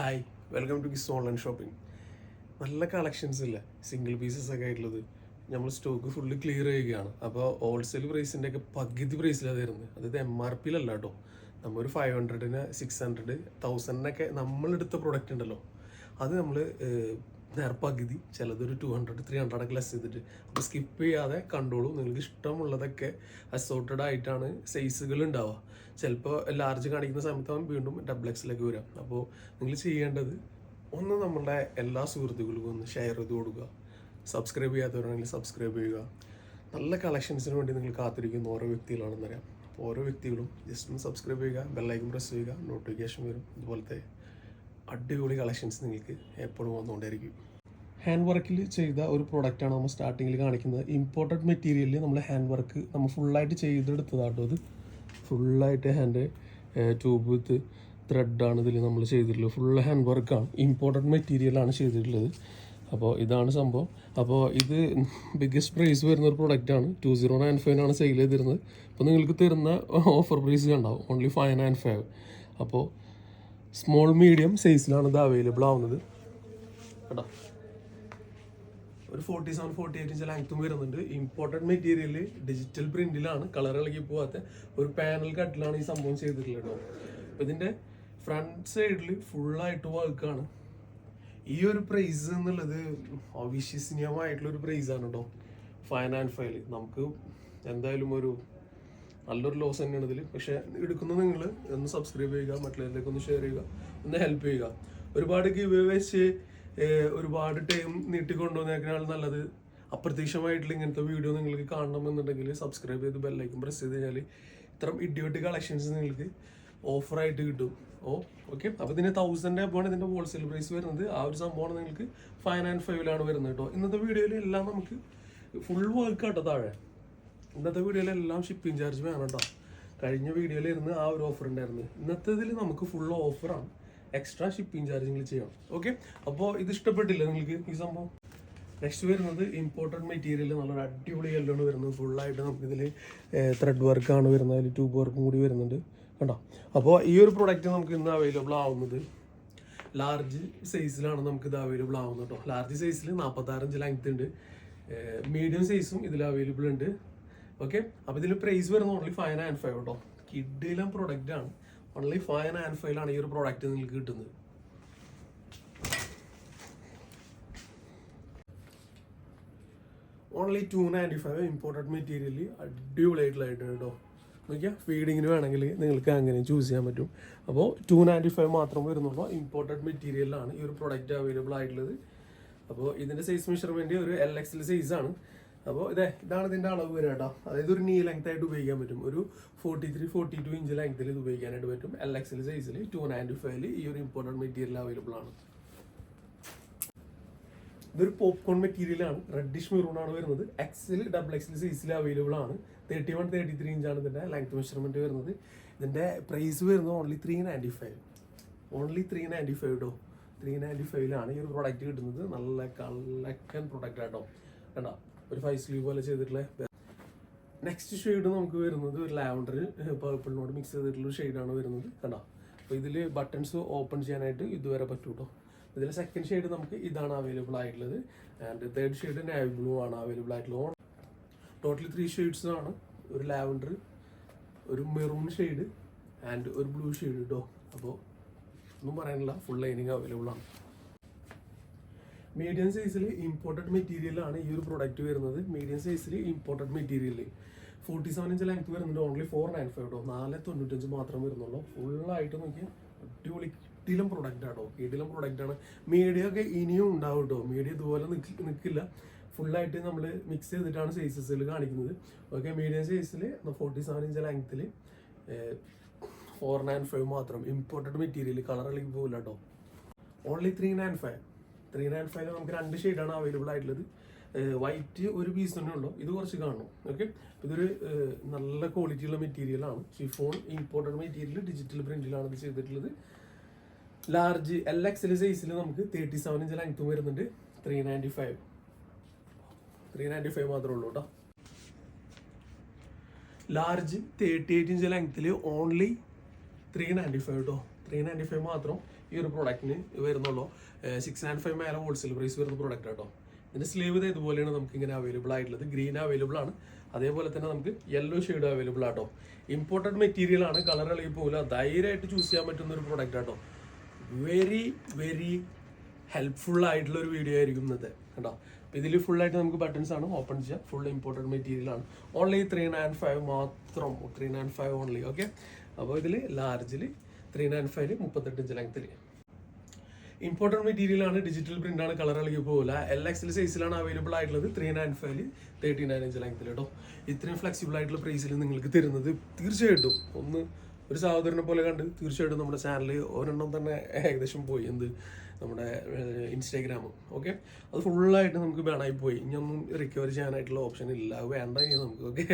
Hi welcome to Kiss online shopping നല്ല collections ഇല്ല? Single pieces ഒക്കെ ആയിട്ടുള്ളത്. നമ്മൾ സ്റ്റോക്ക് ഫുള്ള് ക്ലിയർ ചെയ്യുകയാണ്. അപ്പോൾ ഹോൾസെയിൽ പ്രൈസിന്റെ ഒക്കെ പകുതി പ്രൈസിലാണ് തരുന്നത് അതായത് എം ആർ പിയിലല്ല കേട്ടോ നമ്മളൊരു ഫൈവ് ഹൺഡ്രഡിന് സിക്സ് ഹൺഡ്രഡ് തൗസൻഡിനൊക്കെ നമ്മളെടുത്ത പ്രൊഡക്റ്റ് ഉണ്ടല്ലോ അത് നമ്മൾ നേരെ പകുതി ചിലതൊരു ടു ഹൺഡ്രഡ് ത്രീ ഹൺഡ്രഡ് ഒക്കെ ലെസ് ചെയ്തിട്ട്. അപ്പോൾ സ്കിപ്പ് ചെയ്യാതെ കണ്ടോളൂ. നിങ്ങൾക്ക് ഇഷ്ടമുള്ളതൊക്കെ അസോർട്ടഡ് ആയിട്ടാണ് സൈസുകൾ ഉണ്ടാവുക ചിലപ്പോൾ ലാർജ് കാണിക്കുന്ന സമയത്ത് അവൻ വീണ്ടും ഡബിൾ എക്സിലേക്ക് വരാം. അപ്പോൾ നിങ്ങൾ ചെയ്യേണ്ടത് ഒന്ന് നമ്മളുടെ എല്ലാ സുഹൃത്തുക്കൾക്കും ഒന്ന് ഷെയർ ചെയ്ത് കൊടുക്കുക. സബ്സ്ക്രൈബ് ചെയ്യാത്തവരാണെങ്കിൽ സബ്സ്ക്രൈബ് ചെയ്യുക. നല്ല കളക്ഷൻസിന് വേണ്ടി നിങ്ങൾ കാത്തിരിക്കുന്ന ഓരോ വ്യക്തികളാണെന്നറിയാം അപ്പോൾ ഓരോ വ്യക്തികളും ജസ്റ്റ് ഒന്ന് സബ്സ്ക്രൈബ് ചെയ്യുക ബെല്ലൈക്കൻ പ്രസ് ചെയ്യുക നോട്ടിഫിക്കേഷൻ വരും. ഇതുപോലത്തെ അടിപൊളി കളക്ഷൻസ് നിങ്ങൾക്ക് എപ്പോഴും വന്നുകൊണ്ടേയിരിക്കും. ഹാൻഡ് വർക്കിൽ ചെയ്ത ഒരു പ്രോഡക്റ്റാണ് നമ്മൾ സ്റ്റാർട്ടിങ്ങിൽ കാണിക്കുന്നത്. ഇമ്പോർട്ടഡ് മെറ്റീരിയലിൽ നമ്മൾ ഹാൻഡ് വർക്ക് നമ്മൾ ഫുള്ളായിട്ട് ചെയ്തെടുത്തതാട്ടോ അത് ഫുള്ളായിട്ട് ഹാൻഡ് ട്യൂബ് വിത്ത് ത്രെഡാണ് ഇതിൽ നമ്മൾ ചെയ്തിട്ടുള്ളത്. ഫുൾ ഹാൻഡ് വർക്കാണ് ഇമ്പോർട്ടന്റ് മെറ്റീരിയലാണ് ചെയ്തിട്ടുള്ളത്. അപ്പോൾ ഇതാണ് സംഭവം. അപ്പോൾ ഇത് ബിഗ്ഗസ്റ്റ് പ്രൈസ് വരുന്ന ഒരു പ്രൊഡക്റ്റാണ് ടു സീറോ നയൻ ഫൈവിനാണ് സെയിൽ ചെയ്തിരുന്നത്. അപ്പോൾ നിങ്ങൾക്ക് തരുന്ന ഓഫർ പ്രൈസ് ഉണ്ടാവും ഓൺലി ഫൈവ് നയൻ ഫൈവ് അപ്പോൾ സ്മോൾ മീഡിയം സൈസിലാണ് ഇത് അവൈലബിൾ ആവുന്നത്. കേട്ടോ? ഒരു forty seven forty eight inch ലെങ്ത്തും വരുന്നുണ്ട്. ഇമ്പോർട്ടന്റ് മെറ്റീരിയൽ ഡിജിറ്റൽ പ്രിന്റിലാണ് കളർ ഇളകി പോവാത്ത ഒരു പാനൽ കട്ടിലാണ് ഈ സംഭവം ചെയ്തിട്ടുള്ളത് കേട്ടോ. അപ്പോൾ ഇതിന്റെ ഫ്രണ്ട് സൈഡിൽ ഫുള്ളായിട്ട് വർക്കാണ് ഈ ഒരു പ്രൈസ് എന്നുള്ളത് അവിശ്വസനീയമായിട്ടുള്ള ഒരു പ്രൈസാണ് കേട്ടോ. ഫൈൻ ആൻഡ് ഫൈൽ നമുക്ക് എന്തായാലും ഒരു നല്ലൊരു ലോസ് തന്നെയാണ് ഇതിൽ പക്ഷേ എടുക്കുന്ന നിങ്ങൾ ഒന്ന് സബ്സ്ക്രൈബ് ചെയ്യുക മറ്റുള്ളവരിലേക്ക് ഒന്ന് ഷെയർ ചെയ്യുക ഒന്ന് ഹെൽപ്പ് ചെയ്യുക. ഒരുപാട് ഗീവ് വെച്ച് ഒരുപാട് ടൈം നീട്ടിക്കൊണ്ടുവന്നേക്കാൾ നല്ലത്. അപ്രത്യക്ഷമായിട്ടുള്ള ഇങ്ങനത്തെ വീഡിയോ നിങ്ങൾക്ക് കാണണമെന്നുണ്ടെങ്കിൽ സബ്സ്ക്രൈബ് ചെയ്ത് ബെല്ലൈക്കും പ്രസ് ചെയ്ത് കഴിഞ്ഞാൽ ഇത്തരം ഇഡിയോട്ടി കളക്ഷൻസ് നിങ്ങൾക്ക് ഓഫറായിട്ട് കിട്ടും. ഓ ഓക്കെ അപ്പോൾ ഇതിന് തൗസൻഡ് ആണ് ഇതിന്റെ ഹോൾസെയിൽ പ്രൈസ് വരുന്നത്. ആ ഒരു സംഭവമാണ് നിങ്ങൾക്ക് ഫൈവ് ആൻഡ് ഫൈവിലാണ് വരുന്നത് കേട്ടോ. ഇന്നത്തെ വീഡിയോയിൽ എല്ലാം നമുക്ക് ഫുൾ വർക്ക് കേട്ടോ താഴെ. ഇന്നത്തെ വീഡിയോയിലെല്ലാം ഷിപ്പിംഗ് ചാർജ് വേണം കേട്ടോ. കഴിഞ്ഞ വീഡിയോയിലിരുന്ന് ആ ഒരു ഓഫർ ഉണ്ടായിരുന്നു. ഇന്നത്തെ ഇതിൽ നമുക്ക് ഫുൾ ഓഫറാണ് എക്സ്ട്രാ ഷിപ്പിംഗ് ചാർജ് നിങ്ങൾ ചെയ്യണം ഓക്കെ അപ്പോൾ ഇത് ഇഷ്ടപ്പെട്ടില്ല നിങ്ങൾക്ക് ഈ സംഭവം? നെക്സ്റ്റ് വരുന്നത് ഇമ്പോർട്ടന്റ് മെറ്റീരിയൽ നല്ലൊരു അടിപൊളി എല്ലാണ് വരുന്നത്. ഫുള്ളായിട്ട് നമുക്കിതിൽ ത്രെഡ് വർക്കാണ് വരുന്നത്. അതിൽ ട്യൂബ് വർക്കും കൂടി വരുന്നുണ്ട്. കണ്ടോ? അപ്പോൾ ഈ ഒരു പ്രൊഡക്റ്റ് നമുക്ക് ഇന്ന് അവൈലബിൾ ആവുന്നത് ലാർജ് സൈസിലാണ് നമുക്ക് ഇത് അവൈലബിൾ ആവുന്നത് കേട്ടോ. ലാർജ് സൈസിൽ നാൽപ്പത്താറഞ്ച് ലെങ്ത് ഉണ്ട്. മീഡിയം സൈസും ഇതിൽ അവൈലബിൾ ഉണ്ട്. ഓക്കെ അപ്പോൾ ഇതിൽ പ്രൈസ് വരുന്നത് ഓൺലി ഫൈവ് ആൻഡ് ഫൈവ് കേട്ടോ കിഡിലും പ്രൊഡക്റ്റ് ആണ്. ഓൺലി ഫൈവ് ആൻഡ് ഫൈവിലാണ് ഈ ഒരു പ്രൊഡക്റ്റ് നിങ്ങൾക്ക് കിട്ടുന്നത്. Only two ninety five important material അടിപൊളിയായിട്ടുള്ളതായിട്ട് കേട്ടോ. നോക്കിയാൽ ഫീഡിങ്ങിന് വേണമെങ്കിൽ നിങ്ങൾക്ക് അങ്ങനെ ചൂസ് ചെയ്യാൻ പറ്റും. അപ്പോൾ ടു നയന്റി ഫൈവ് മാത്രം വരുന്നുള്ളൂ. ഇമ്പോർട്ടന്റ് മെറ്റീരിയലാണ് ഈ ഒരു പ്രൊഡക്റ്റ് അവൈലബിൾ ആയിട്ടുള്ളത്. അപ്പോൾ ഇതിന്റെ സൈസ് മെഷർമെന്റ് ഒരു എൽ എക്സിൽ സൈസാണ് അപ്പോൾ ഇതേ ഇതാണ് ഇതിന്റെ അളവ് വരിക കേട്ടോ. അതായത് ഒരു നീ ലെങ്ത് ആയിട്ട് ഉപയോഗിക്കാൻ പറ്റും. ഒരു forty three forty two inch ലെങ്ത്തിൽ ഇത് ഉപയോഗിക്കാനായിട്ട് പറ്റും എൽ എക്സിൽ സൈസിൽ ടു നയന്റി ഫൈവിൽ ഈ ഒരു ഇമ്പോർട്ടന്റ് മെറ്റീരിയൽ അവൈലബിൾ ആണ്. ഇതൊരു പോപ്കോൺ മെറ്റീരിയൽ ആണ്. റെഡിഷ് മെറൂൺ ആണ് വരുന്നത്. എക്സിൽ ഡബിൾ എക്സിൽ സൈസിൽ അവൈലബിൾ ആണ്. തേർട്ടി വൺ തേർട്ടി ത്രീ ഇഞ്ചാണ് ഇതിന്റെ ലെങ്ത് മെഷർമെന്റ് വരുന്നത്. ഇതിന്റെ പ്രൈസ് വരുന്നത് only three ninety five only three ninety five കേട്ടോ ത്രീ നയന്റി ഫൈവിലാണ് ഈ ഒരു പ്രൊഡക്റ്റ് കിട്ടുന്നത്. നല്ല കളക്കൻ പ്രൊഡക്റ്റ് ആട്ടോ കണ്ടോ? ഒരു ഫൈവ് സ്ലീവ് പോലെ ചെയ്തിട്ടുള്ള നെക്സ്റ്റ് ഷെയ്ഡ് നമുക്ക് വരുന്നത് ഒരു ലാവൻഡർ പേർപ്പിളിനോട് മിക്സ് ചെയ്തിട്ടുള്ള ഷെയ്ഡാണ് വരുന്നത് കണ്ടോ? അപ്പോൾ ഇതിൽ ബട്ടൺസ് ഓപ്പൺ ചെയ്യാനായിട്ട് ഇതുവരെ പറ്റും കേട്ടോ ഇതിൽ സെക്കൻഡ് ഷെയ്ഡ് നമുക്ക് ഇതാണ് അവൈലബിൾ ആയിട്ടുള്ളത്. And third shade navy blue ആണ് അവൈലബിൾ ആയിട്ടുള്ളത്. ടോട്ടലി ത്രീ ഷെയ്ഡ്സ് ആണ്. ഒരു ലാവൻഡർ ഒരു മെറൂൺ ഷെയ്ഡ് ആൻഡ് ഒരു ബ്ലൂ ഷെയ്ഡ് കേട്ടോ അപ്പോൾ ഒന്നും പറയാനില്ല ഫുൾ ലൈനിങ് അവൈലബിൾ ആണ്. മീഡിയം സൈസിൽ ഇമ്പോർട്ടഡ് മെറ്റീരിയൽ ആണ് ഈ ഒരു പ്രൊഡക്റ്റ് വരുന്നത്. മീഡിയം സൈസിൽ imported material forty seven inch length വരുന്നുണ്ട്. ഓൺലി ഫോർ നയൻ ഫൈവ് കേട്ടോ നാല് തൊണ്ണൂറ്റഞ്ച് മാത്രം വരുന്നുള്ളൂ. ഫുള്ളായിട്ട് നോക്കിയാൽ അടിപൊളി ഇട്ടിലും പ്രൊഡക്റ്റ് ആണോ കിടിലം പ്രൊഡക്റ്റ് ആണ്. മീഡിയ ഒക്കെ ഇനിയും ഉണ്ടാവും കേട്ടോ മീഡിയ ഇതുപോലെ നിൽക്കില്ല ഫുള്ളായിട്ട് നമ്മൾ മിക്സ് ചെയ്തിട്ടാണ് സൈസസിൽ കാണിക്കുന്നത്. ഓക്കെ മീഡിയം സൈസിൽ ഫോർട്ടി സെവൻ ഇഞ്ച് ലെങ്ത്തിൽ ഫോർ നയൻ ഫൈവ് മാത്രം. ഇമ്പോർട്ടഡ് മെറ്റീരിയൽ കളർ അല്ലെങ്കിൽ പോകില്ല കേട്ടോ only three nine five three nine five നമുക്ക് രണ്ട് ഷെയ്ഡാണ് അവൈലബിൾ ആയിട്ടുള്ളത്. വൈറ്റ് ഒരു പീസ് തന്നെ ഉള്ളൂ. ഇത് കുറച്ച് കാണും. ഓക്കെ ഇതൊരു നല്ല ക്വാളിറ്റിയുള്ള മെറ്റീരിയലാണ് ഷിഫോൺ ഇമ്പോർട്ടഡ് മെറ്റീരിയൽ ഡിജിറ്റൽ പ്രിന്റിലാണ് ഇത് ചെയ്തിട്ടുള്ളത്. ലാർജ് എൽ എക്സൽ സൈസിൽ നമുക്ക് തേർട്ടി സെവൻ ഇഞ്ച് ലെങ്ത്തും വരുന്നുണ്ട്. Three ninety five three ninety five മാത്രമേ ഉള്ളൂ കേട്ടോ ലാർജ് തേർട്ടി എയ്റ്റ് ഇഞ്ച് ലെങ്ത്തിൽ ഓൺലി ത്രീ നയന്റി ഫൈവ് കേട്ടോ ത്രീ നയന്റി ഫൈവ് മാത്രം ഈ ഒരു പ്രോഡക്റ്റിന് വരുന്നുള്ളൂ. സിക്സ് നയൻ ഫൈവ് മേലെ ഹോൾസെയിൽ പ്രൈസ് വരുന്ന പ്രോഡക്റ്റ് കേട്ടോ ഇതിന്റെ സ്ലീവ് ഇത് ഇതുപോലെയാണ് നമുക്ക് ഇങ്ങനെ അവൈലബിൾ ആയിട്ടുള്ളത്. ഗ്രീൻ അവൈലബിൾ ആണ്. അതേപോലെ തന്നെ നമുക്ക് യെല്ലോ ഷെയ്ഡ് അവൈലബിൾ ആട്ടോ ഇമ്പോർട്ടഡ് മെറ്റീരിയൽ ആണ്. കളർ ഇളകി പോകില്ല. ധൈര്യമായിട്ട് ചൂസ് ചെയ്യാൻ പറ്റുന്ന ഒരു പ്രോഡക്റ്റ് ആട്ടോ വെരി വെരി ഹെൽപ്ഫുൾ ആയിട്ടുള്ള ഒരു വീഡിയോ ആയിരിക്കും ഇന്നത്തെ കേട്ടോ ഇതിൽ ഫുൾ ആയിട്ട് നമുക്ക് ബട്ടൺസ് ആണ് ഓപ്പൺ ചെയ്യാം. ഫുൾ ഇമ്പോർട്ടഡ് മെറ്റീരിയൽ ആണ്. ഓൺലി ത്രീ നയൻ ഫൈവ് മാത്രം. Three nine five only okay അപ്പോൾ ഇതിൽ ലാർജിൽ ത്രീ നയൻ ഫൈവ് മുപ്പത്തെട്ട് ഇഞ്ച് ലെങ്ത്തിൽ ഇമ്പോർട്ടന്റ് മെറ്റീരിയൽ ആണ് ഡിജിറ്റൽ പ്രിന്റ് ആണ് കളർ ഇളകി പോകില്ല എൽ എക്സിൽ സൈസിലാണ് അവൈലബിൾ ആയിട്ടുള്ളത്. Three nine five thirty nine inch ലെങ്ത്തിൽ കേട്ടോ ഇത്രയും ഫ്ലെക്സിബിൾ ആയിട്ടുള്ള പ്രൈസിൽ നിങ്ങൾക്ക് തരുന്നത് തീർച്ചയായിട്ടും. ഒന്ന് ഒരു സഹോദരനെ പോലെ കണ്ട് തീർച്ചയായിട്ടും നമ്മുടെ ചാനൽ ഒരെണ്ണം തന്നെ ഏകദേശം പോയി എന്ത് നമ്മുടെ ഇൻസ്റ്റാഗ്രാമും. ഓക്കെ? അത് ഫുള്ളായിട്ട് നമുക്ക് ബാണായി പോയി. ഒന്നും റിക്കവർ ചെയ്യാനായിട്ടുള്ള ഓപ്ഷൻ ഇല്ല. അത് വേണ്ട ഇനി നമുക്ക്. ഓക്കെ?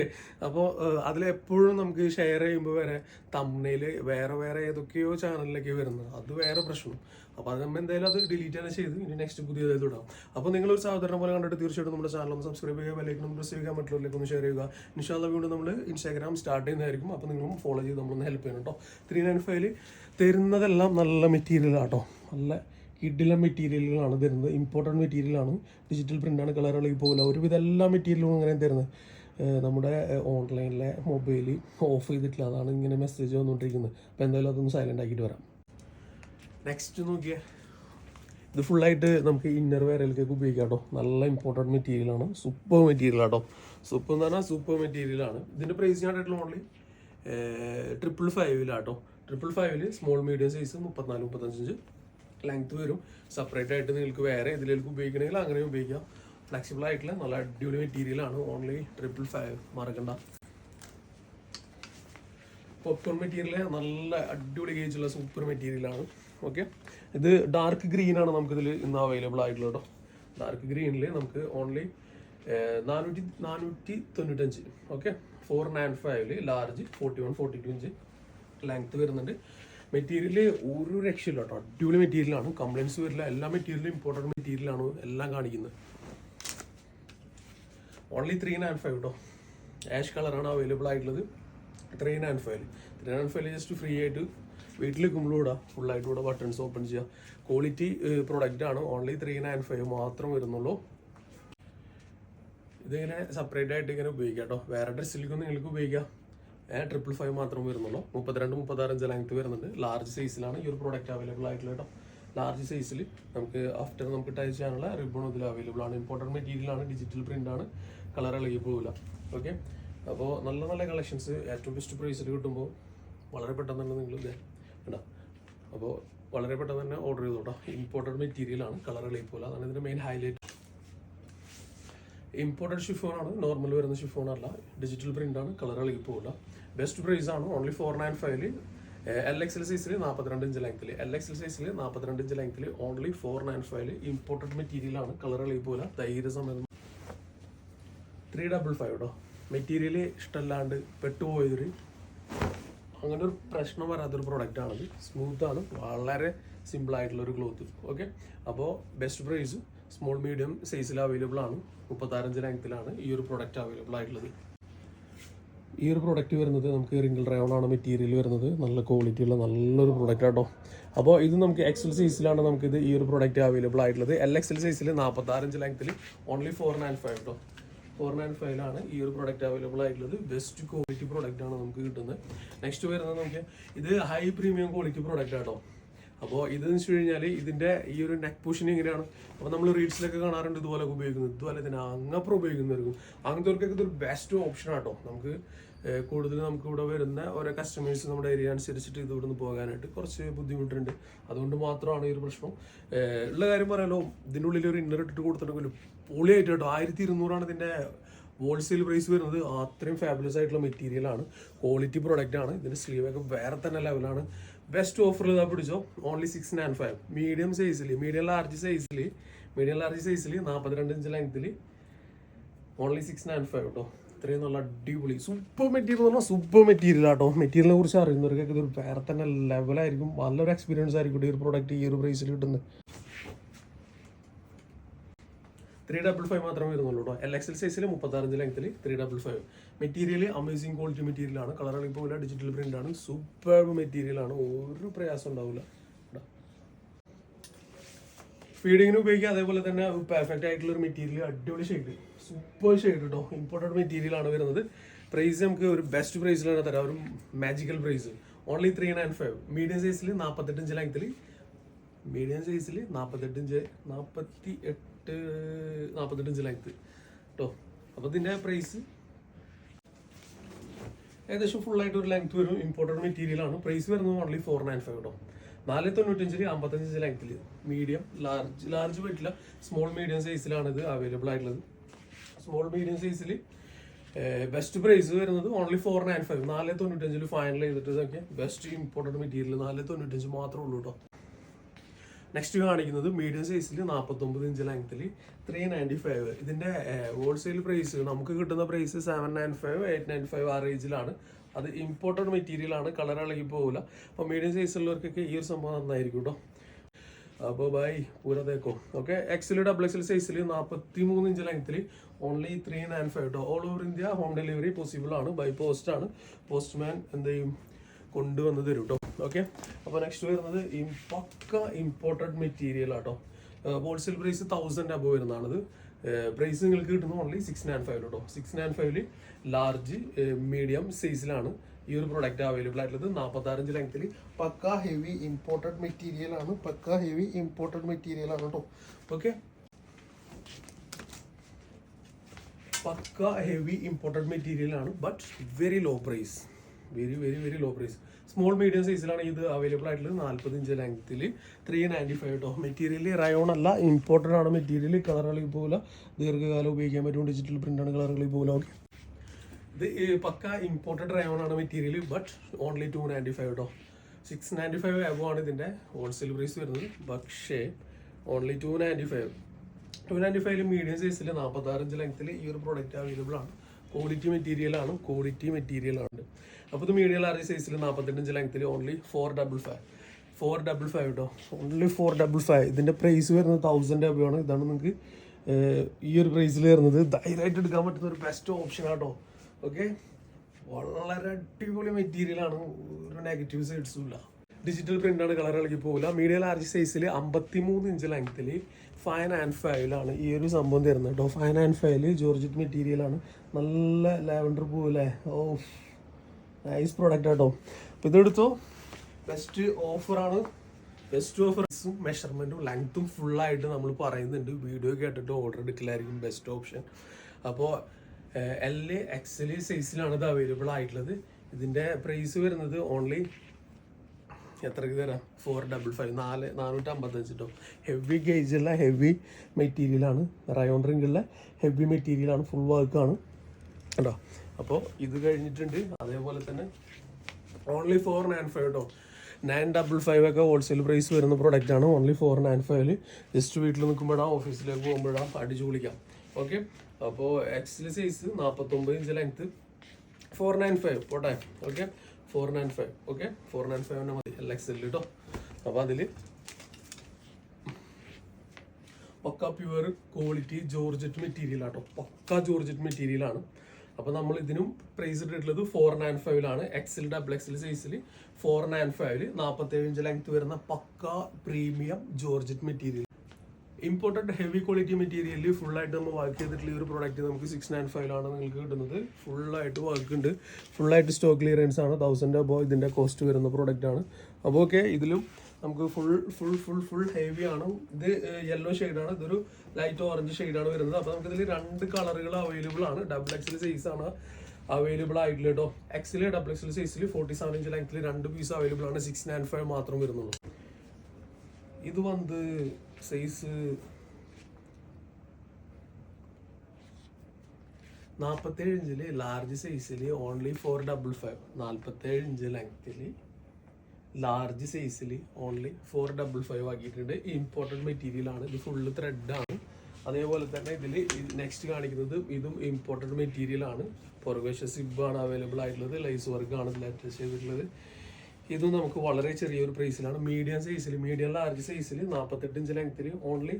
അപ്പോൾ അതിലെപ്പോഴും നമുക്ക് ഷെയർ ചെയ്യുമ്പോൾ വരെ തമ്മിൽ വേറെ വേറെ ഏതൊക്കെയോ ചാനലിലേക്ക് വരുന്നത്. അത് വേറെ പ്രശ്നം. അപ്പോൾ അത് നമ്മൾ എന്തായാലും അത് ഡിലീറ്റ് തന്നെ ചെയ്ത് ഇനി നെക്സ്റ്റ് പുതിയതായത് ഇടാം. അപ്പോൾ നിങ്ങളൊരു സാധാരണ പോലെ കണ്ടിട്ട് തീർച്ചയായിട്ടും നമ്മുടെ ചാനൽ ഒന്ന് സബ്സ്ക്രൈബ് ചെയ്യുക ബെല്ലൈക്കൺ പ്രസ് ചെയ്യുക മറ്റുള്ളവരിലേക്ക് ഒന്ന് ഷെയർ ചെയ്യുക. ഇൻഷാല്ല വീണ്ടും നമ്മൾ ഇൻസ്റ്റാഗ്രാം സ്റ്റാർട്ട് ചെയ്യുന്നതായിരിക്കും. അപ്പോൾ നിങ്ങളും ഫോളോ ചെയ്ത് നമ്മളൊന്ന് ഹെൽപ്പ് ചെയ്യണം കേട്ടോ ത്രീ നയൻ ഫൈവിൽ തരുന്നതെല്ലാം നല്ല മെറ്റീരിയൽ ആട്ടോ നല്ല കിഡില മെറ്റീരിയലുകളാണ് തരുന്നത്. ഇമ്പോർട്ടന്റ് മെറ്റീരിയലാണ്. ഡിജിറ്റൽ പ്രിന്റാണ് കളറുകളിൽ പോകില്ല. ഒരുവിധ എല്ലാ മെറ്റീരിയലും അങ്ങനെ തരുന്നത്. നമ്മുടെ ഓൺലൈനിലെ മൊബൈൽ ഓഫ് ചെയ്തിട്ടില്ല. അതാണ് ഇങ്ങനെ മെസ്സേജ് വന്നുകൊണ്ടിരിക്കുന്നത്. അപ്പോൾ എന്തായാലും അതൊന്ന് സൈലന്റ് ആക്കിയിട്ട് വരാം. നെക്സ്റ്റ് നോക്കിയേ. ഇത് ഫുള്ളായിട്ട് നമുക്ക് ഇന്നർ വെയറിലേക്കൊക്കെ ഉപയോഗിക്കാം കേട്ടോ. നല്ല ഇമ്പോർട്ടന്റ് മെറ്റീരിയലാണ് സൂപ്പർ മെറ്റീരിയൽ ആട്ടോ സൂപ്പർ എന്ന് പറഞ്ഞാൽ സൂപ്പർ മെറ്റീരിയലാണ് ഇതിന്റെ പ്രൈസ് ഞാൻ ആയിട്ടുള്ള ഓൺലി ട്രിപ്പിൾ ഫൈവിലാട്ടോ ട്രിപ്പിൾ ഫൈവിൽ സ്മോൾ മീഡിയം സൈസ് മുപ്പത്തിനാല് മുപ്പത്തഞ്ച് ലെങ്ത് വരും. സെപ്പറേറ്റ് ആയിട്ട് നിങ്ങൾക്ക് വേറെ ഇതിലേക്ക് ഉപയോഗിക്കണമെങ്കിൽ അങ്ങനെ ഉപയോഗിക്കാം. ഫ്ലെക്സിബിൾ ആയിട്ടുള്ള നല്ല അടിപൊളി മെറ്റീരിയലാണ് ഓൺലി ട്രിപ്പിൾ ഫൈവ് മറക്കണ്ട. പോപ്കോൺ മെറ്റീരിയൽ നല്ല അടിപൊളി ഗേജുള്ള സൂപ്പർ മെറ്റീരിയലാണ് ഓക്കെ ഇത് ഡാർക്ക് ഗ്രീൻ ആണ് നമുക്കിതിൽ ഇന്ന് അവൈലബിൾ ആയിട്ടുള്ളത് കേട്ടോ ഡാർക്ക് ഗ്രീനിൽ നമുക്ക് ഓൺലി നാനൂറ്റി നാനൂറ്റി തൊണ്ണൂറ്റഞ്ച് ഓക്കെ ഫോർ നയൻ ഫൈവിൽ large forty one forty two inch length വരുന്നുണ്ട്. മെറ്റീരിയൽ ഒരു രക്ഷയില്ല കേട്ടോ. അടിപൊളി മെറ്റീരിയലാണ് കംപ്ലൈൻസ് വരില്ല. എല്ലാ മെറ്റീരിയലും ഇമ്പോർട്ടന്റ് മെറ്റീരിയലാണ് എല്ലാം കാണിക്കുന്നത്. ഓൺലി ത്രീ നയൻ ഫൈവ് കേട്ടോ ആഷ് കളറാണ് അവൈലബിൾ ആയിട്ടുള്ളത്. Three nine five three nine five just free ആയിട്ട് വീട്ടിൽ നിൽക്കുമ്പോഴും ഇടാം. ഫുള്ളായിട്ട് ഇവിടെ ബട്ടൺസ് ഓപ്പൺ ചെയ്യാം. ക്വാളിറ്റി പ്രൊഡക്റ്റാണ് ഓൺലി ത്രീ നയൻ ഫൈവ് മാത്രം വരുന്നുള്ളൂ. ഇതിങ്ങനെ സെപ്പറേറ്റ് ആയിട്ട് ഇങ്ങനെ ഉപയോഗിക്കാം കേട്ടോ. വേറെ ഡ്രസ്സിലേക്കൊന്നും നിങ്ങൾക്ക് ഉപയോഗിക്കാം. ട്രിപ്പിൾ ഫൈവ് മാത്രം വരുന്നുള്ളൂ. മുപ്പത്തിരണ്ട് മുപ്പത്താറഞ്ച് ലെങ്ത് വരുന്നുണ്ട്. ലാർജ് സൈസിലാണ് ഈ ഒരു പ്രോഡക്റ്റ് അവൈലബിൾ ആയിട്ടുള്ള കേട്ടോ. ലാർജ് സൈസിൽ നമുക്ക് ആഫ്റ്റർ നമുക്ക് ടൈ ചെയ്യാനുള്ള റിബൺ ഇതിൽ അവൈലബിൾ ആണ്. ഇമ്പോർട്ടന്റ് മെറ്റീരിയൽ ആണ് ഡിജിറ്റൽ പ്രിന്റ് ആണ്. കളർ ഇളകി പോകില്ല ഓക്കെ അപ്പോൾ നല്ല നല്ല കളക്ഷൻസ് ഏറ്റവും ബെസ്റ്റ് പ്രൈസിൽ കിട്ടുമ്പോൾ വളരെ പെട്ടെന്ന് തന്നെ നിങ്ങൾ ഇത് അപ്പോൾ വളരെ പെട്ടെന്ന് തന്നെ ഓർഡർ ചെയ്തോട്ടോ ഇമ്പോർട്ടന്റ് മെറ്റീരിയൽ ആണ് കളർ ഇളകി പോകില്ല അതാണ് ഇതിന്റെ മെയിൻ ഹൈലൈറ്റ് ഇമ്പോർട്ടഡ് ഷിഫോൺ ആണ്. നോർമൽ വരുന്ന ഷിഫോൺ അല്ല. ഡിജിറ്റൽ പ്രിന്റ് ആണ്. കളർ ഇളകി പോകില്ല ബെസ്റ്റ് പ്രൈസ് ആണ്. ഓൺലി ഫോർ നയൻ ഫൈവിൽ എൽ എക്സ് എൽ സൈസിൽ നാൽപ്പത്തിരണ്ട് ഇഞ്ച് ലെങ്ത്തിൽ എൽ എക്സ് എൽ സൈസിൽ നാൽപ്പത്തിരണ്ട് ഇഞ്ച് ലെങ്ത്തിൽ ഓൺലി ഫോർ നയൻ ഫൈവിൽ ഇമ്പോർട്ടഡ് മെറ്റീരിയൽ ആണ്. കളർ ഇളകി പോകില്ല ധൈര്യ സമയം. ത്രീ ഡബിൾ ഫൈവ് കേട്ടോ മെറ്റീരിയൽ ഇഷ്ടമല്ലാണ്ട് പെട്ടുപോയൊരു അങ്ങനെ ഒരു പ്രശ്നം വരാത്തൊരു പ്രൊഡക്റ്റ് ആണത്. സ്മൂത്താണ് വളരെ സിമ്പിൾ ആയിട്ടുള്ള ഒരു ക്ലോത്ത് ഓക്കെ അപ്പോൾ ബെസ്റ്റ് പ്രൈസ് സ്മോൾ മീഡിയം സൈസിൽ അവൈലബിൾ ആണ്. മുപ്പത്താറഞ്ച് ലെങ്ത്തിലാണ് ഈ ഒരു പ്രൊഡക്റ്റ് അവൈലബിൾ ആയിട്ടുള്ളത്. ഈ ഒരു പ്രൊഡക്റ്റ് വരുന്നത് നമുക്ക് റിങ്കിൾ റയോൺ ആണ് മെറ്റീരിയൽ വരുന്നത്. നല്ല ക്വാളിറ്റി ഉള്ള നല്ലൊരു പ്രൊഡക്റ്റ് ആട്ടോ. അപ്പോൾ ഇത് നമുക്ക് എക്സൽ സൈസിലാണ് നമുക്കിത് ഈ ഒരു പ്രൊഡക്റ്റ് അവൈലബിൾ ആയിട്ടുള്ളത്. എൽ എക്സൽ സൈസിൽ നാൽപ്പത്താറഞ്ച് ലെങ്ത്തിൽ ഓൺലി ഫോർ നയൻ ഫൈവ് കേട്ടോ ഫോർ നയൻ ഫൈവിലാണ് ഈ ഒരു പ്രൊഡക്റ്റ് അവൈലബിൾ ആയിട്ടുള്ളത്. ബെസ്റ്റ് ക്വാളിറ്റി പ്രൊഡക്റ്റ് ആണ് നമുക്ക് കിട്ടുന്നത്. നെക്സ്റ്റ് വരുന്നത് നമുക്ക് ഇത് ഹൈ പ്രീമിയം ക്വാളിറ്റി പ്രൊഡക്റ്റ് ആട്ടോ. അപ്പോൾ ഇതെന്ന് വെച്ച് കഴിഞ്ഞാൽ ഇതിന്റെ ഈ ഒരു നെക്ക് പുഷിന് എങ്ങനെയാണ്? അപ്പോൾ നമ്മൾ റീൽസിലൊക്കെ കാണാറുണ്ട് ഇതുപോലെ ഉപയോഗിക്കുന്നത്. ഇതുപോലെ തന്നെ അങ്ങപ്പുറം ഉപയോഗിക്കുന്നവർക്കും അങ്ങനത്തെ ഇതൊരു ബെസ്റ്റ് ഓപ്ഷൻ ആട്ടോ. നമുക്ക് കൂടുതൽ നമുക്ക് ഇവിടെ വരുന്ന ഓരോ കസ്റ്റമേഴ്സ് നമ്മുടെ ഏരിയ അനുസരിച്ചിട്ട് ഇത് ഇവിടുന്ന് പോകാനായിട്ട് കുറച്ച് ബുദ്ധിമുട്ടുണ്ട്. അതുകൊണ്ട് മാത്രമാണ് ഈ ഒരു പ്രശ്നം. ഉള്ള കാര്യം പറയാലോ. ഇതിന്റെ ഉള്ളിൽ ഒരു ഇന്നർ ഇട്ടിട്ട് കൊടുത്തിട്ടുണ്ടെങ്കിലും പൊളിയായിട്ട് കേട്ടോ. ആയിരത്തി ഇരുന്നൂറാണ് ഇതിന്റെ ഹോൾസെയിൽ പ്രൈസ് വരുന്നത്. അത്രയും ഫാബുലസ് ആയിട്ടുള്ള മെറ്റീരിയലാണ് ക്വാളിറ്റി പ്രൊഡക്റ്റ് ആണ്. ഇതിന്റെ സ്ലീവ് ഒക്കെ വേറെ തന്നെ ലെവലാണ് ബെസ്റ്റ് ഓഫറിൽ ഇതാ പിടിച്ചോ? Only six nine five medium സൈസിൽ മീഡിയം ലാർജ് സൈസിൽ മീഡിയം ലാർജ് സൈസിൽ നാൽപ്പത്തിരണ്ട് ഇഞ്ച് ലെങ്ത്തിൽ ഓൺലി സിക്സ് നയൻ ഫൈവ് കേട്ടോ ഇത്രയും നല്ല അടിപൊളി. സൂപ്പർ മെറ്റീരിയൽ എന്ന് പറഞ്ഞാൽ സൂപ്പർ മെറ്റീരിയൽ ആട്ടോ മെറ്റീരിയലിനെ കുറിച്ച് അറിയുന്നവർക്കൊക്കെ ഇതൊരു വേറെ തന്നെ ലെവലായിരിക്കും നല്ലൊരു എക്സ്പീരിയൻസ് ആയിരിക്കും ഈ ഒരു പ്രോഡക്റ്റ് ഈ ഒരു പ്രൈസിൽ കിട്ടുന്നത് ത്രീ ഡബിൾ ഫൈവ് മാത്രമേ വരുന്നുള്ളൂ കേട്ടോ എൽ എക്സ് എൽ സൈസിൽ മുപ്പത്താറഞ്ച് ലെങ്ത്തിൽ three double five material amazing quality material ആണ്. കളർ പോകില്ല ഡിജിറ്റൽ പ്രിന്റ് ആണ്. സൂപ്പർ മെറ്റീരിയൽ ആണ്. ഒരു പ്രയാസം ഉണ്ടാവില്ല. ഫീഡിങ്ങിന് ഉപയോഗിക്കുക. അതേപോലെ തന്നെ പെർഫെക്റ്റ് ആയിട്ടുള്ള ഒരു മെറ്റീരിയൽ അടിപൊളി ഷെയ്ഡ് സൂപ്പർ ഷെയ്ഡ് കേട്ടോ ഇമ്പോർട്ടന്റ് മെറ്റീരിയൽ ആണ് വരുന്നത്. പ്രൈസ് നമുക്ക് ഒരു ബെസ്റ്റ് പ്രൈസിലാണ് തരാം. ഒരു magical price only three nine five medium സൈസിൽ നാൽപ്പത്തെട്ട് ഇഞ്ച് ലെങ്ത്തിൽ മീഡിയം സൈസിൽ നാൽപ്പത്തെട്ട് ഇഞ്ച് നാൽപ്പത്തി എട്ട് നാൽപ്പത്തെട്ട് ഇഞ്ച് ലെങ്ത്ത് കേട്ടോ അപ്പോൾ ഇതിന്റെ പ്രൈസ് ഏകദേശം ഫുൾ ആയിട്ട് ഒരു ലെങ്ത് വരും. ഇമ്പോർട്ടഡ് മെറ്റീരിയൽ ആണ്. പ്രൈസ് വരുന്നത് ഓൺലി ഫോർ നയൻ ഫൈവ് കേട്ടോ നാല് തൊണ്ണൂറ്റഞ്ചിൽ അമ്പത്തഞ്ച് ലെങ്ത്തിൽ മീഡിയം ലാർജ് ലാർജ് പറ്റില്ല സ്മോൾ മീഡിയം സൈസിലാണ് ഇത് അവൈലബിൾ ആയിട്ടുള്ളത്. സ്മോൾ മീഡിയം സൈസിൽ ബെസ്റ്റ് പ്രൈസ് വരുന്നത് ഓൺലി ഫോർ നയൻ ഫൈവ് നാല് തൊണ്ണൂറ്റഞ്ചിൽ ഫൈനൽ ചെയ്തിട്ട് ഇതൊക്കെ ബെസ്റ്റ് ഇമ്പോർട്ടഡ് മെറ്റീരിയൽ നാല് തൊണ്ണൂറ്റഞ്ച് മാത്രമേ ഉള്ളൂ കേട്ടോ നെക്സ്റ്റ് കാണിക്കുന്നത് മീഡിയം സൈസിൽ നാൽപ്പത്തൊമ്പത് ഇഞ്ച് ലെങ്ത്തിൽ ത്രീ നയന്റി ഫൈവ് ഇതിന്റെ ഹോൾസെയിൽ പ്രൈസ് നമുക്ക് കിട്ടുന്ന price seven nine five eight nine five ആ റേഞ്ചിലാണ് അത് ഇമ്പോർട്ടഡ് മെറ്റീരിയൽ ആണ്. കളർ ഇളകി പോകില്ല അപ്പോൾ മീഡിയം സൈസുള്ളവർക്കൊക്കെ ഈ ഒരു സംഭവം നന്നായിരിക്കും കേട്ടോ അപ്പോൾ ബൈ പൂര തേക്കോ ഓക്കെ എക്സിൽ ഡബിൾ എക്സിൽ സൈസിൽ നാൽപ്പത്തി മൂന്ന് ഇഞ്ച് ലെങ്ത്തിൽ ഓൺലി ത്രീ നയൻ ഫൈവ് കേട്ടോ all over India home delivery possible ആണ്. ബൈ പോസ്റ്റ് ആണ്. പോസ്റ്റ്മാൻ എന്ത് ചെയ്യും? കൊണ്ടുവന്ന് തരും കേട്ടോ ഓക്കെ അപ്പോൾ നെക്സ്റ്റ് വരുന്നത് പക്ക ഇമ്പോർട്ടഡ് മെറ്റീരിയൽ ആട്ടോ. ഹോൾസെയിൽ പ്രൈസ് തൗസൻഡ് അബവ് വരുന്നതാണത്. പ്രൈസ് നിങ്ങൾക്ക് കിട്ടുന്നത് ഓൺലി സിക്സ് നയൻ ഫൈവ് കേട്ടോ സിക്സ് നയൻ ഫൈവിൽ ലാർജ് മീഡിയം സൈസിലാണ് ഈ ഒരു പ്രൊഡക്റ്റ് അവൈലബിൾ ആയിട്ടുള്ളത്. നാൽപ്പത്താറഞ്ച് ലെങ്ത്തിൽ പക്ക ഹെവി ഇമ്പോർട്ടഡ് മെറ്റീരിയൽ ആണ്. പക്ക ഹെവി ഇമ്പോർട്ടഡ് മെറ്റീരിയൽ ആണ് കേട്ടോ ഓക്കെ പക്ക ഹെവി ഇമ്പോർട്ടഡ് മെറ്റീരിയൽ ആണ് but very low price very very very low price small medium സൈസിലാണ് ഇത് അവൈലബിൾ ആയിട്ടുള്ളത്. നാൽപ്പത് ഇഞ്ച് ലെങ്ത്തിൽ ത്രീ നയന്റി ഫൈവ് കേട്ടോ മെറ്റീരിയൽ റയോൺ അല്ല ഇമ്പോർട്ടന്റ് ആണ് മെറ്റീരിയൽ കളറുകളിൽ പോലെ ദീർഘകാലം ഉപയോഗിക്കാൻ പറ്റും. ഡിജിറ്റൽ പ്രിന്റാണ് കളറുകളിൽ പോലെ ഓക്കെ ഇത് പക്ക ഇമ്പോർട്ടന്റ് റയോൺ ആണ് material but only two ninety five കേട്ടോ സിക്സ് നയന്റി ഫൈവ് എബോ ആണ് ഇതിന്റെ ഹോൾസെയിൽ പ്രൈസ് വരുന്നത്. പക്ഷേ only two ninety five two ninety ഫൈവിൽ മീഡിയം സൈസിൽ നാൽപ്പത്താറഞ്ച് ലെങ്ത്തിൽ ഈ ഒരു പ്രോഡക്റ്റ് അവൈലബിൾ ആണ്. ക്വാളിറ്റി മെറ്റീരിയൽ ആണ് ക്വാളിറ്റി മെറ്റീരിയൽ ആണ്. അപ്പോൾ ഇത് മീഡിയം ലാർജ് സൈസിൽ നാൽപ്പത്തെട്ടഞ്ച് ലെങ്ത്തിൽ only four double five four double five കേട്ടോ ഓൺലി ഫോർ ഡബിൾ ഫൈവ് ഇതിന്റെ പ്രൈസ് വരുന്നത് തൗസൻഡ് രൂപയാണ്. ഇതാണ് നിങ്ങൾക്ക് ഈ ഒരു പ്രൈസിൽ വരുന്നത്. ധൈര്യമായിട്ട് എടുക്കാൻ പറ്റുന്ന ഒരു ബെസ്റ്റ് ഓപ്ഷൻ ആട്ടോ. ഓക്കെ വളരെ അടിപൊളി മെറ്റീരിയലാണ് ഒരു നെഗറ്റീവ് സൈഡ്സും ഇല്ല. ഡിജിറ്റൽ പ്രിന്റ് ആണ് കളർ ഇളകി പോകില്ല മീഡിയം ലാർജ് സൈസിൽ അമ്പത്തി മൂന്ന് ഇഞ്ച് ലെങ്ത്തിൽ ഫൈൻ ആൻഡ് ഫൈവിലാണ് ഈ ഒരു സംഭവം തരുന്നത് കേട്ടോ ഫൈൻ ആൻഡ് ഫൈവിൽ ജോർജറ്റ് മെറ്റീരിയലാണ് നല്ല ലാവൻഡർ പൂവല്ലേ ഓ നൈസ് പ്രോഡക്റ്റ് കേട്ടോ അപ്പോൾ ഇതെടുത്തോ ബെസ്റ്റ് ഓഫറാണ് ബെസ്റ്റ് ഓഫർസും മെഷർമെന്റും ലെങ്ത്തും ഫുള്ളായിട്ട് നമ്മൾ പറയുന്നുണ്ട്. വീഡിയോ കേട്ടിട്ട് ഓർഡർ എടുക്കലായിരിക്കും ബെസ്റ്റ് ഓപ്ഷൻ അപ്പോൾ എൽ എക്സൽ സൈസിലാണ് ഇത് അവൈലബിൾ ആയിട്ടുള്ളത്. ഇതിന്റെ പ്രൈസ് വരുന്നത് ഓൺലി എത്രക്ക് തരാം? ഫോർ ഡബിൾ ഫൈവ് നാല് നാനൂറ്റി അമ്പത്തഞ്ച് കേട്ടോ ഹെവി ഗേജുള്ള ഹെവി മെറ്റീരിയലാണ് റയോൺ റിങ്ങുള്ള ഹെവി മെറ്റീരിയലാണ് ഫുൾ വർക്കാണ് കേട്ടോ അപ്പോൾ ഇത് കഴിഞ്ഞിട്ടുണ്ട്. അതേപോലെ തന്നെ ഓൺലി ഫോർ നയൻ ഫൈവ് കേട്ടോ നയൻ ഡബിൾ ഫൈവ് ഒക്കെ ഹോൾസെയിൽ പ്രൈസ് വരുന്ന പ്രോഡക്റ്റ് ആണ്. ഓൺലി ഫോർ നയൻ ഫൈവിൽ ജസ്റ്റ് വീട്ടിൽ നിൽക്കുമ്പോഴാണ് ഓഫീസിലേക്ക് പോകുമ്പോഴാണ് അടിച്ചു വിളിക്കാം ഓക്കെ അപ്പോൾ എക്സിൽ സൈസ് നാൽപ്പത്തൊമ്പത് inch length four nine five പോട്ടെ. Okay four nine five okay four nine ഫൈവിന് മതി. എൽ എക്സ് കേട്ടോ അപ്പോൾ അതിൽ പക്ക പ്യുവർ ക്വാളിറ്റി ജോർജറ്റ് മെറ്റീരിയൽ ആട്ടോ. പക്ക ജോർജറ്റ് മെറ്റീരിയൽ ആണ്. അപ്പോൾ നമ്മൾ ഇതിനും പ്രൈസ് ഇട്ടിട്ടുള്ളത് ഫോർ നയൻ ഫൈവിലാണ് എക്സിൽ ഡബിൾ എക്സിൽ സൈസിൽ ഫോർ നയൻ ഫൈവിൽ നാൽപ്പത്തേഴ് ഇഞ്ച് ലെങ്ത് വരുന്ന പക്ക premium georgette material important heavy quality മെറ്റീരിയലിൽ ഫുള്ളായിട്ട് നമ്മൾ വർക്ക് ചെയ്തിട്ടുള്ള ഈ ഒരു പ്രോഡക്റ്റ് നമുക്ക് സിക്സ് നയൻ ഫൈവിലാണ് നിങ്ങൾക്ക് കിട്ടുന്നത്. ഫുള്ളായിട്ട് വർക്ക് ഉണ്ട്. ഫുള്ളായിട്ട് സ്റ്റോക്ക് ക്ലിയറൻസ് ആണ്. തൗസൻഡ് അബോ ഇതിന്റെ കോസ്റ്റ് വരുന്ന പ്രോഡക്റ്റ് ആണ്. അപ്പോൾ ഓക്കെ ഇതിലും നമുക്ക് full full full full heavy ആണ്. ഇത് യെല്ലോ ആണ്. ഇതൊരു ലൈറ്റ് ഓറഞ്ച് ആണ് വരുന്നത്. അപ്പോൾ നമുക്ക് ഇതിൽ രണ്ട് കളറുകൾ അവൈലബിൾ ആണ്. ഡബിൾ എക്സിൽ സൈസ് ആണ് അവൈലബിൾ ആയിട്ടുള്ള കേട്ടോ എക്സിൽ ഡബിൾ എക്സിൽ സൈസിൽ ഫോർട്ടി സെവൻ ഇഞ്ച് ലെങ്ത്തിൽ രണ്ട് പീസ് അവൈലബിൾ ആണ്. സിക്സ് നയൻ ഫൈവ് മാത്രം വരുന്നുള്ളൂ. ഇത് വന്ന് സൈസ് നാൽപ്പത്തേഴ് ഇഞ്ചിൽ ലാർജ് സൈസിൽ ഓൺലി ഫോർ ഡബിൾ ഫൈവ് നാൽപ്പത്തേഴ് ഇഞ്ച് ലെങ്ത്തിൽ ലാർജ് സൈസിൽ ഓൺലി ഫോർ ഡബിൾ ഫൈവ് ആക്കിയിട്ടുണ്ട്. മെറ്റീരിയൽ ആണ്. ഇത് ഫുള്ള് ത്രെഡാണ് അതേപോലെ തന്നെ ഇതിൽ നെക്സ്റ്റ് കാണിക്കുന്നത് ഇതും ഇമ്പോർട്ടന്റ് മെറ്റീരിയൽ ആണ്. പുറകുവശ സിബാണ് അവൈലബിൾ ആയിട്ടുള്ളത്. ലൈസ് വർക്കാണ് ഇതിൽ അറ്റാച്ച് ചെയ്തിട്ടുള്ളത്. ഇതും നമുക്ക് വളരെ ചെറിയൊരു പ്രൈസിലാണ് മീഡിയം സൈസിൽ മീഡിയം ലാർജ് സൈസിൽ നാൽപ്പത്തെട്ട് ഇഞ്ച് ലെങ്ത്തിൽ ഓൺലി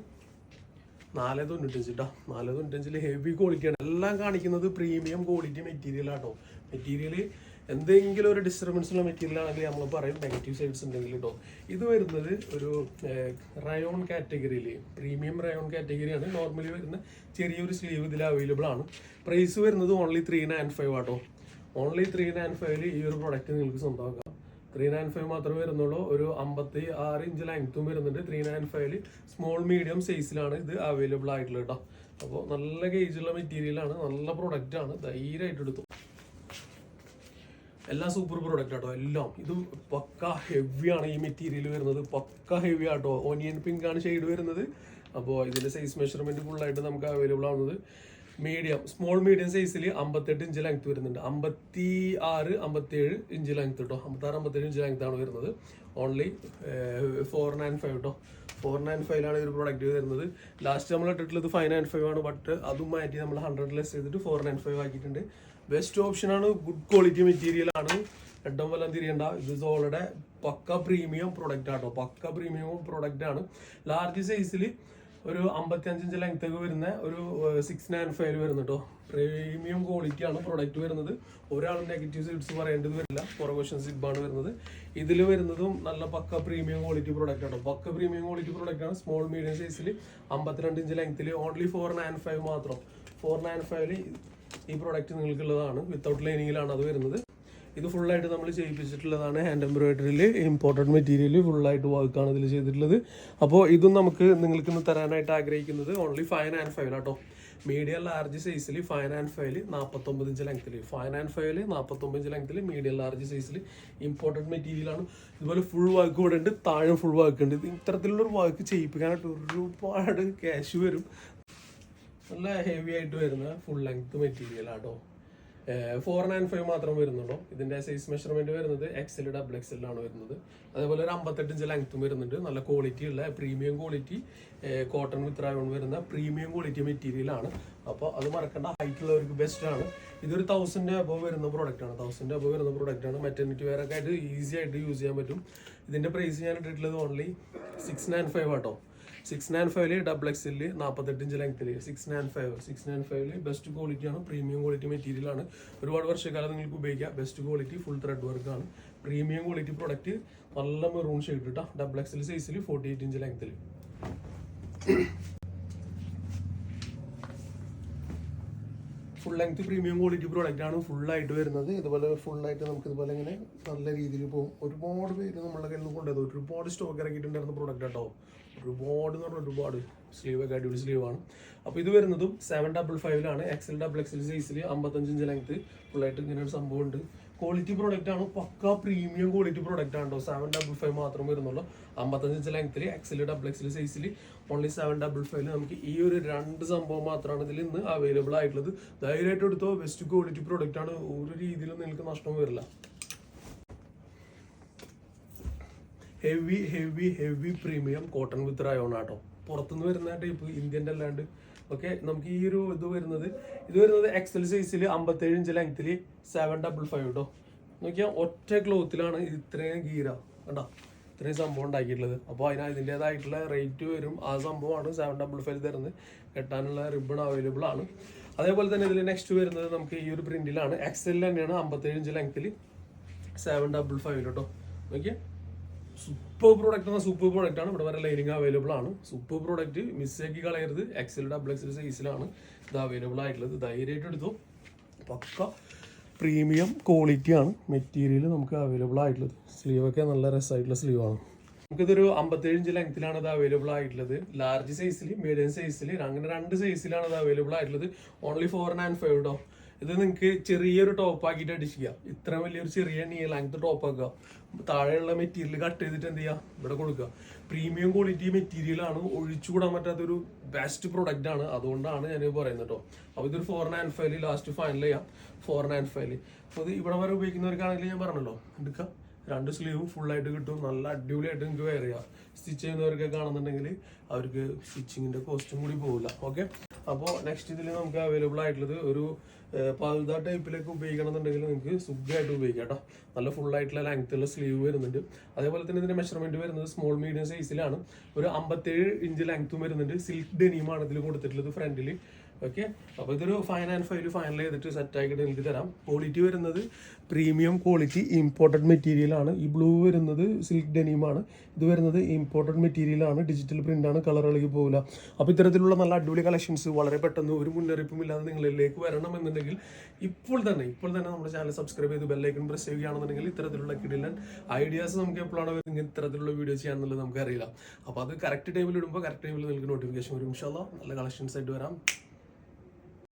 നാല് തൊണ്ണൂറ്റഞ്ച് കേട്ടോ നാല് തൊണ്ണൂറ്റഞ്ചിൽ ഹെവി ക്വാളിറ്റിയാണ് എല്ലാം കാണിക്കുന്നത് പ്രീമിയം ക്വാളിറ്റി മെറ്റീരിയൽ ആട്ടോ. മെറ്റീരിയൽ എന്തെങ്കിലും ഒരു ഡിസ്റ്റർബൻസ് ഉള്ള മെറ്റീരിയൽ ആണെങ്കിൽ നമ്മൾ പറയും. നെഗറ്റീവ് സൈഡ്സ് ഉണ്ടെങ്കിൽ കേട്ടോ ഇത് വരുന്നത് ഒരു റയോൺ കാറ്റഗറിയിൽ പ്രീമിയം റയോൺ കാറ്റഗറിയാണ് നോർമലി വരുന്ന ചെറിയൊരു സ്ലീവ് ഇതിൽ അവൈലബിൾ ആണ്. പ്രൈസ് വരുന്നത് ഓൺലി ത്രീ നയൻ ഫൈവ് ആട്ടോ. ഓൺലി ത്രീ നയൻ ഫൈവിൽ ഈ ഒരു പ്രൊഡക്റ്റ് നിങ്ങൾക്ക് സ്വന്തമാക്കാം. ത്രീ നയൻ ഫൈവ് മാത്രമേ വരുന്നുള്ളൂ. ഒരു അമ്പത്തി ആറ് ഇഞ്ച് ലെങ്ത്തും വരുന്നുണ്ട്. ത്രീ നയൻ ഫൈവിൽ സ്മോൾ മീഡിയം സൈസിലാണ് ഇത് അവൈലബിൾ ആയിട്ടുള്ളത് കേട്ടോ അപ്പോൾ നല്ല ഗേജുള്ള മെറ്റീരിയലാണ് നല്ല പ്രൊഡക്റ്റാണ് ധൈര്യമായിട്ട് എടുത്തു. എല്ലാം സൂപ്പർ പ്രോഡക്റ്റ് ആട്ടോ എല്ലാം. ഇത് പക്ക ഹെവിയാണ് ഈ മെറ്റീരിയൽ വരുന്നത്. പക്ക ഹെവി ആട്ടോ. ഓനിയൻ പിങ്ക് ആണ് ഷെയ്ഡ് വരുന്നത്. അപ്പോൾ ഇതിന്റെ സൈസ് മെഷർമെന്റ് ഫുള്ളായിട്ട് നമുക്ക് അവൈലബിൾ ആവുന്നത്. മീഡിയം സ്മോൾ മീഡിയം സൈസിൽ അമ്പത്തെട്ട് ഇഞ്ച് ലെങ്ത് വരുന്നുണ്ട്. അമ്പത്തി ആറ് അമ്പത്തേഴ് ഇഞ്ച് ലെങ്ത് കേട്ടോ അമ്പത്താറ് അമ്പത്തേഴ് ഇഞ്ച് ലെങ്ത് ആണ് വരുന്നത്. ഓൺലി ഫോർ നയൻ ഫൈവ് കേട്ടോ ഫോർ നയൻ ഫൈവിലാണ് ഒരു പ്രോഡക്റ്റ് വരുന്നത്. ലാസ്റ്റ് നമ്മൾ ഇട്ടിട്ടുള്ളത് ഫൈവ് നയൻ ഫൈവ് ആണ്. ബട്ട് അതും മാറ്റി നമ്മൾ ഹൺഡ്രഡ് ലെസ് ചെയ്തിട്ട് ഫോർ നയൻ ഫൈവ് ആക്കിയിട്ടുണ്ട്. ബെസ്റ്റ് ഓപ്ഷൻ ആണ് ഗുഡ് ക്വാളിറ്റി മെറ്റീരിയൽ ആണ്. രണ്ടും വല്ലം തിരിയണ്ട. ഇത് സോളയുടെ പക്ക പ്രീമിയം പ്രൊഡക്റ്റ് ആട്ടോ. പക്ക പ്രീമിയം പ്രൊഡക്റ്റ് ആണ്. ലാർജ് സൈസിൽ ഒരു അമ്പത്തി അഞ്ചിഞ്ച് ലെങ്ത് ഒക്കെ വരുന്ന ഒരു സിക്സ് നയൻ ഫൈവ് വരുന്നു കേട്ടോ പ്രീമിയം ക്വാളിറ്റി ആണ് പ്രൊഡക്റ്റ് വരുന്നത്. ഒരാൾ നെഗറ്റീവ് സൈഡ്സ് പറയേണ്ടത് വരില്ല. പുറകോഷൻ സിബാണ് വരുന്നത്. ഇതിൽ വരുന്നതും നല്ല പക്ക പ്രീമിയം ക്വാളിറ്റി പ്രൊഡക്റ്റ് ആണ് പക്ക പ്രീമിയം ക്വാളിറ്റി പ്രൊഡക്റ്റ് ആണ്. സ്മോൾ മീഡിയം സൈസിൽ അമ്പത്തിരണ്ട് ഇഞ്ച് ലെങ്ത്തിൽ ഓൺലി ഫോർ നയൻ ഫൈവ് മാത്രം. ഫോർ നയൻ ഫൈവിൽ ഈ പ്രോഡക്റ്റ് നിങ്ങൾക്കുള്ളതാണ് വിത്തൗട്ട് ലൈനിങ്ങിലാണ് അത് വരുന്നത്. ഇത് ഫുള്ളായിട്ട് നമ്മൾ ചെയ്യിപ്പിച്ചിട്ടുള്ളതാണ് ഹാൻഡ് എംബ്രോയിഡറിയിൽ ഇമ്പോർട്ടന്റ് മെറ്റീരിയൽ ഫുള്ളായിട്ട് വർക്കാണ് ഇതിൽ ചെയ്തിട്ടുള്ളത്. അപ്പോൾ ഇതും നമുക്ക് നിങ്ങൾക്ക് ഇന്ന് തരാനായിട്ട് ആഗ്രഹിക്കുന്നത് ഓൺലി ഫൈവ് ആൻഡ് ഫൈവ് ആട്ടോ. മീഡിയം ലാർജ് സൈസിൽ ഫൈവ് ആൻഡ് ഫൈവിൽ നാൽപ്പത്തൊമ്പത് ഇഞ്ച് ലെങ്ത്തിൽ ഫൈവ് ആൻഡ് ഫൈവിൽ നാൽപ്പത്തൊമ്പത് ഇഞ്ച് ലെങ്ത്തിൽ മീഡിയം ലാർജ് സൈസിൽ ഇമ്പോർട്ടന്റ് മെറ്റീരിയലാണ് ഇതുപോലെ ഫുൾ വർക്ക് ഇവിടെ ഉണ്ട് താഴെ ഫുൾ വർക്ക് ഉണ്ട്. ഇത് ഇത്തരത്തിലുള്ളൊരു വർക്ക് ചെയ്യിപ്പിക്കാനായിട്ട് ഒരുപാട് ക്യാഷ് വരും. നല്ല ഹെവി ആയിട്ട് വരുന്ന ഫുൾ ലെങ്ത് മെറ്റീരിയൽ ആട്ടോ. ഫോർ നയൻ ഫൈവ് മാത്രം വരുന്നുള്ളൂ ഇതിന്റെ സൈസ് മെഷർമെന്റ് വരുന്നത് എക്സൽ ഡബിൾ എക്സലാണ് വരുന്നത്. അതേപോലെ ഒരു അമ്പത്തെട്ട് ഇഞ്ച് ലെങ്ത്തും വരുന്നുണ്ട്. നല്ല ക്വാളിറ്റി ഉള്ള premium quality cotton with rayon വരുന്ന പ്രീമിയം ക്വാളിറ്റി മെറ്റീരിയൽ ആണ്. അപ്പോൾ അത് മറക്കേണ്ട ഹൈറ്റ് ഉള്ളവർക്ക് ബെസ്റ്റ് ആണ്. ഇതൊരു തൗസൻഡ് അബവ് വരുന്ന പ്രോഡക്റ്റ് ആണ്. തൗസൻഡ് അബവ് വരുന്ന പ്രോഡക്റ്റ് ആണ്. മെറ്റർണിറ്റി വെയർ ഒക്കെ ആയിട്ട് ഈസി ആയിട്ട് യൂസ് ചെയ്യാൻ പറ്റും. ഇതിന്റെ പ്രൈസ് ഞാൻ ഇട്ടിട്ടുള്ളത് ഓൺലി സിക്സ് നയൻ ഫൈവ് ആട്ടോ. സിക്സ് നയൻ ഫൈവിൽ ഡബിൾ എക്സിൽ നാൽപ്പത്തെട്ട് ഇഞ്ച് ലെങ്ത്തിൽ six nine five six nine ഫൈവിൽ ബെസ്റ്റ് ക്വാളിറ്റി ആണ്. പ്രീമിയം ക്വാളിറ്റി മെറ്റീരിയൽ ആണ്. ഒരുപാട് വർഷക്കാലം നിങ്ങൾക്ക് ഉപയോഗിക്കാം. Best quality full thread work ആണ്. പ്രീമിയം ക്വാളിറ്റി പ്രൊഡക്റ്റ് നല്ല മെറൂൺ ഷെയ്ഡ് കിട്ടാം ഡബിൾ എക്സിൽ സൈസിൽ ഫോർട്ടി എയ്റ്റ് ഇഞ്ച് ലെങ്ത്തിൽ full length premium quality product ആണ്. ഫുൾ ആയിട്ട് വരുന്നത്. ഇതുപോലെ ഫുൾ ആയിട്ട് നമുക്ക് ഇതുപോലെ ഇങ്ങനെ നല്ല രീതിയിൽ പോകും. ഒരുപാട് പേര് നമ്മളെ കയ്യിൽ നിന്ന് കൊണ്ടുപോയത് ഒരുപാട് സ്റ്റോക്ക് ഇറക്കിയിട്ടുണ്ടായിരുന്ന പ്രോഡക്റ്റ് കേട്ടോ ഒരുപാട് എന്ന് പറഞ്ഞാൽ ഒരുപാട് സ്ലീവ് ഒക്കെ അടിപൊളി സ്ലീവ് ആണ്. അപ്പോൾ ഇത് വരുന്നതും സെവൻ ഡബിൾ ഫൈവിലാണ് എക്സൽ ഡബിൾ എക്സൽ സൈസിൽ അമ്പത്തഞ്ച് ഇഞ്ച് ലെങ്ത് ഫുള്ളായിട്ട് ഇങ്ങനെ ഒരു സംഭവം ഉണ്ട്. ക്വാളിറ്റി പ്രോഡക്റ്റ് ആണ്. പക്ക പ്രീമിയം ക്വാളിറ്റി പ്രോഡക്റ്റ് ആണ് സെവൻ ഡബിൾ ഫൈവ് മാത്രം വരുന്നുള്ളൂ. അമ്പത്തഞ്ച് ലെങ്ത്തിൽ എക്സൽ ഡബിൾ എക്സൽ സൈസിൽ ഓൺലി സെവൻ ഡബിൾ ഫൈവിൽ നമുക്ക് ഈ ഒരു രണ്ട് സംഭവം മാത്രമാണ് ഇതിൽ ഇന്ന് അവൈലബിൾ ആയിട്ടുള്ളത്. ധൈര്യമായിട്ട് എടുത്തോ. ബെസ്റ്റ് ക്വാളിറ്റി പ്രോഡക്റ്റ് ആണ്. ഒരു രീതിയിലും നിങ്ങൾക്ക് നഷ്ടം വരില്ല. Heavy heavy heavy premium cotton with rayon ആട്ടോ. പുറത്തുനിന്ന് വരുന്ന ടൈപ്പ് ഇന്ത്യന്റെ അല്ലാണ്ട്. ഓക്കെ നമുക്ക് ഈ ഒരു ഇത് വരുന്നത് ഇത് വരുന്നത് എക്സൽ സൈസിൽ അമ്പത്തേഴ് ഇഞ്ച് ലെങ്ത്തിൽ സെവൻ ഡബിൾ ഫൈവ് കേട്ടോ നോക്കിയാൽ ഒറ്റ ക്ലോത്തിലാണ് ഇത്രയും ഗീര. കണ്ടോ? ഇത്രയും സംഭവം ഉണ്ടാക്കിയിട്ടുള്ളത്. അപ്പോൾ അതിന് അതിന്റേതായിട്ടുള്ള റേറ്റ് വരും. ആ സംഭവമാണ് സെവൻ ഡബിൾ ഫൈവ് തരുന്നത്. കെട്ടാനുള്ള റിബൺ അവൈലബിൾ ആണ്. അതേപോലെ തന്നെ ഇതിൽ നെക്സ്റ്റ് വരുന്നത് നമുക്ക് ഈ ഒരു പ്രിന്റിലാണ് എക്സൽ തന്നെയാണ് അമ്പത്തേഴ് ഇഞ്ച് ലെങ്ത്തിൽ സെവൻ ഡബിൾ ഫൈവ് കേട്ടോ നോക്കിയാൽ സൂപ്പർ പ്രോഡക്റ്റ് എന്ന സൂപ്പർ പ്രോഡക്റ്റ് ആണ്. ഇവിടെ വരെ ലൈനിങ് അവൈലബിൾ ആണ്. സൂപ്പർ പ്രോഡക്റ്റ് മിസ്സേക്ക് കളയരുത്. എക്സൽ ഡബിൾ എക്സൽ സൈസിലാണ് ഇത് അവൈലബിൾ ആയിട്ടുള്ളത്. ധൈര്യമായിട്ട് എടുത്തു. പക്ക പ്രീമിയം ക്വാളിറ്റി ആണ് മെറ്റീരിയൽ നമുക്ക് അവൈലബിൾ ആയിട്ടുള്ളത്. സ്ലീവൊക്കെ നല്ല രസമായിട്ടുള്ള സ്ലീവ് ആണ്. നമുക്കിതൊരു അമ്പത്തേഴ് ഇഞ്ച് ലെങ്ത്തിലാണ് ഇത് അവൈലബിൾ ആയിട്ടുള്ളത്. ലാർജ് സൈസിൽ മീഡിയം സൈസിൽ അങ്ങനെ രണ്ട് സൈസിലാണ് ഇത് അവൈലബിൾ ആയിട്ടുള്ളത്. ഓൺലി ഫോർ നയൻ ഫൈവ് കേട്ടോ ഇത് നിങ്ങൾക്ക് ചെറിയൊരു ടോപ്പ് ആക്കിയിട്ട് അടിക്കുക ഇത്ര വലിയൊരു ചെറിയ നീ ലെങ്ത് ടോപ്പ് ആക്കുക. താഴെയുള്ള മെറ്റീരിയൽ കട്ട് ചെയ്തിട്ട് എന്ത് ചെയ്യുക ഇവിടെ കൊടുക്കുക. പ്രീമിയം ക്വാളിറ്റി മെറ്റീരിയലാണ് ഒഴിച്ചുകൂടാൻ പറ്റാത്തൊരു ബെസ്റ്റ് പ്രൊഡക്റ്റ് ആണ്. അതുകൊണ്ടാണ് ഞാൻ പറയുന്നത് കേട്ടോ അപ്പോൾ ഇതൊരു four nine five last final ചെയ്യാം. ഫോർ നയൻ ഫൈവ് അപ്പോൾ ഇത് ഇവിടെ വരെ ഉപയോഗിക്കുന്നവർക്കാണെങ്കിൽ ഞാൻ പറഞ്ഞല്ലോ. എടുക്കാം. രണ്ട് സ്ലീവും ഫുൾ ആയിട്ട് കിട്ടും. നല്ല അടിപൊളിയായിട്ട് നിങ്ങൾക്ക് വെയർ ചെയ്യാം. സ്റ്റിച്ച് ചെയ്യുന്നവർക്ക് കാണുന്നുണ്ടെങ്കിൽ അവർക്ക് സ്റ്റിച്ചിങ്ങിന്റെ കോസ്റ്റും കൂടി പോകില്ല ഓക്കെ അപ്പോൾ നെക്സ്റ്റ് ഇതിൽ നമുക്ക് അവൈലബിൾ ആയിട്ടുള്ളത് ഒരു പഴുത ടൈപ്പിലേക്ക് ഉപയോഗിക്കണമെന്നുണ്ടെങ്കിൽ നിങ്ങൾക്ക് സുഖമായിട്ട് ഉപയോഗിക്കാം കേട്ടോ. നല്ല ഫുൾ ആയിട്ടുള്ള ലെങ്ത് ഉള്ള സ്ലീവ് വരുന്നുണ്ട്. അതേപോലെ തന്നെ ഇതിന്റെ മെഷർമെന്റ് വരുന്നത് സ്മോൾ മീഡിയം സൈസിലാണ് ഒരു അമ്പത്തേഴ് ഇഞ്ച് ലെങ്ത്തും വരുന്നുണ്ട്. സിൽക്ക് ഡെനിയുമാണ് ഇതിൽ കൊടുത്തിട്ടുള്ളത് ഫ്രണ്ടിൽ ഓക്കെ അപ്പോൾ ഇതൊരു ഫൈൻ ആൻഡ് ഫൈവ് ഫൈനൽ ചെയ്തിട്ട് സെറ്റ് ആക്കിയിട്ട് എനിക്ക് തരാം. ക്വാളിറ്റി വരുന്നത് പ്രീമിയം ക്വാളിറ്റി ഇമ്പോർട്ടഡ് മെറ്റീരിയൽ ആണ്. ഈ ബ്ലൂ വരുന്നത് സിൽക്ക് ഡെനീമാണ് ഇത് വരുന്നത് ഇമ്പോർട്ടഡ് മെറ്റീരിയൽ ആണ്. ഡിജിറ്റൽ പ്രിന്റ് ആണ്. കളർ ഇളകി പോകില്ല അപ്പോൾ ഇത്തരത്തിലുള്ള നല്ല അടിപൊളി കളക്ഷൻസ് വളരെ പെട്ടെന്ന് ഒരു മുന്നറിയിപ്പും ഇല്ലാതെ നിങ്ങളിലേക്ക് വരണം എന്നുണ്ടെങ്കിൽ ഇപ്പോൾ തന്നെ ഇപ്പോൾ തന്നെ നമ്മുടെ ചാനൽ സബ്സ്ക്രൈബ് ചെയ്ത് ബെല്ലൈക്കൺ പ്രസ് ചെയ്യുകയാണെന്നുണ്ടെങ്കിൽ ഇത്തരത്തിലുള്ള കിടിലൻ ഐഡിയാസ് നമുക്ക് എപ്പോഴാണ് വരുന്നത്? ഇത്തരത്തിലുള്ള വീഡിയോ ചെയ്യാന്നുള്ളത് നമുക്ക് അറിയില്ല. അപ്പോൾ അത് കറക്റ്റ് ടൈമിൽ ഇടുമ്പോൾ കറക്റ്റ് ടൈമിൽ നിങ്ങൾക്ക് നോട്ടിഫിക്കേഷൻ വരും. ഇൻഷാല്ല നല്ല കളക്ഷൻസ് ആയിട്ട് വരാം.